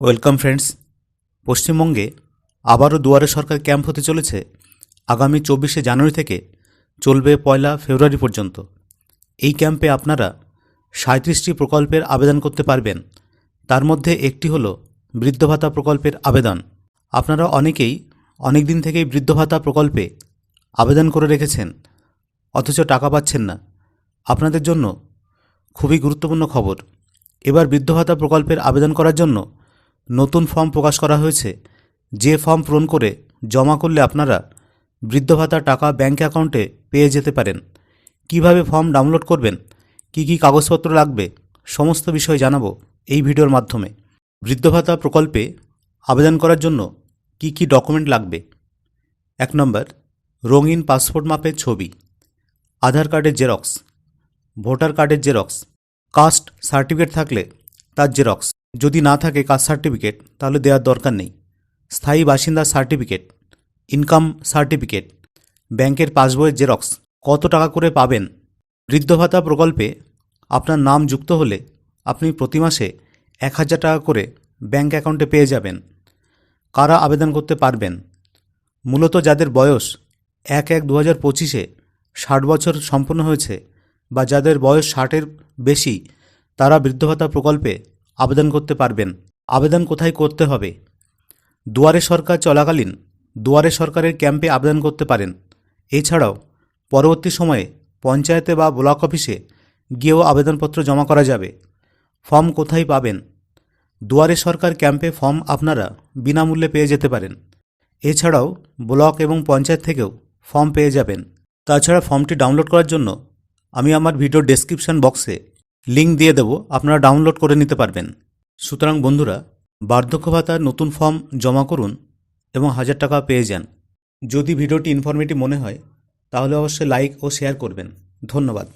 Welcome friends. পশ্চিমবঙ্গে আবারও দুয়ারে সরকার ক্যাম্প হতে চলেছে। আগামী চব্বিশে জানুয়ারি থেকে চলবে পয়লা ফেব্রুয়ারি পর্যন্ত। এই ক্যাম্পে আপনারা সাঁত্রিশটি প্রকল্পের আবেদন করতে পারবেন। তার মধ্যে একটি হল বৃদ্ধ ভাতা প্রকল্পের আবেদন। আপনারা অনেকেই অনেক দিন থেকেই বৃদ্ধ ভাতা প্রকল্পে আবেদন করে রেখেছেন, অথচ টাকা পাচ্ছেন না। আপনাদের জন্য খুবই গুরুত্বপূর্ণ খবর। এবার বৃদ্ধ ভাতা প্রকল্পের আবেদন করার জন্য নতুন ফর্ম প্রকাশ করা হয়েছে। যে ফর্ম পূরণ করে জমা করলে আপনারা বৃদ্ধ ভাতার টাকা ব্যাঙ্ক অ্যাকাউন্টে পেয়ে যেতে পারেন। কীভাবে ফর্ম ডাউনলোড করবেন? কি কি কাগজপত্র লাগবে? সমস্ত বিষয় জানাব এই ভিডিওর মাধ্যমে। বৃদ্ধ ভাতা প্রকল্পে আবেদন করার জন্য কি কি ডকুমেন্ট লাগবে? এক নম্বর, রঙিন পাসপোর্ট মাপের ছবি। আধার কার্ডের জেরক্স। ভোটার কার্ডের জেরক্স। কাস্ট সার্টিফিকেট থাকলে তার জেরক্স। যদি না থাকে কাস্ট সার্টিফিকেট, তাহলে দেওয়ার দরকার নেই। স্থায়ী বাসিন্দার সার্টিফিকেট, ইনকাম সার্টিফিকেট, ব্যাংকের পাসবইয়ের জেরক্স, কত টাকা করে পাবেন? বৃদ্ধ ভাতা প্রকল্পে আপনার নাম যুক্ত হলে আপনি প্রতি মাসে এক হাজার টাকা করে ব্যাংক অ্যাকাউন্টে পেয়ে যাবেন। কারা আবেদন করতে পারবেন? মূলত যাদের বয়স এক এক দু হাজার পঁচিশে ষাট বছর সম্পন্ন হয়েছে বা যাদের বয়স ষাটের বেশি, তারা বৃদ্ধ ভাতা প্রকল্পে আবেদন করতে পারবেন। আবেদন কোথায় করতে হবে? দুয়ারে সরকার চলাকালীন দুয়ারে সরকারের ক্যাম্পে আবেদন করতে পারেন। এছাড়াও পরবর্তী সময়ে পঞ্চায়েতে বা ব্লক অফিসে গিয়েও আবেদনপত্র জমা করা যাবে। ফর্ম কোথায় পাবেন? দুয়ারে সরকার ক্যাম্পে ফর্ম আপনারা বিনামূল্যে পেয়ে যেতে পারেন। এছাড়াও ব্লক এবং পঞ্চায়েত থেকেও ফর্ম পেয়ে যাবেন। তাছাড়া ফর্মটি ডাউনলোড করার জন্য আমি আমার ভিডিও ডেসক্রিপশন বক্সে লিঙ্ক দিয়ে দেব, আপনারা ডাউনলোড করে নিতে পারবেন। সুতরাং বন্ধুরা, বার্ধক্য ভাতার নতুন ফর্ম জমা করুন এবং হাজার টাকা পেয়ে যান। যদি ভিডিওটি ইনফরমেটিভ মনে হয়, তাহলে অবশ্যই লাইক ও শেয়ার করবেন। ধন্যবাদ।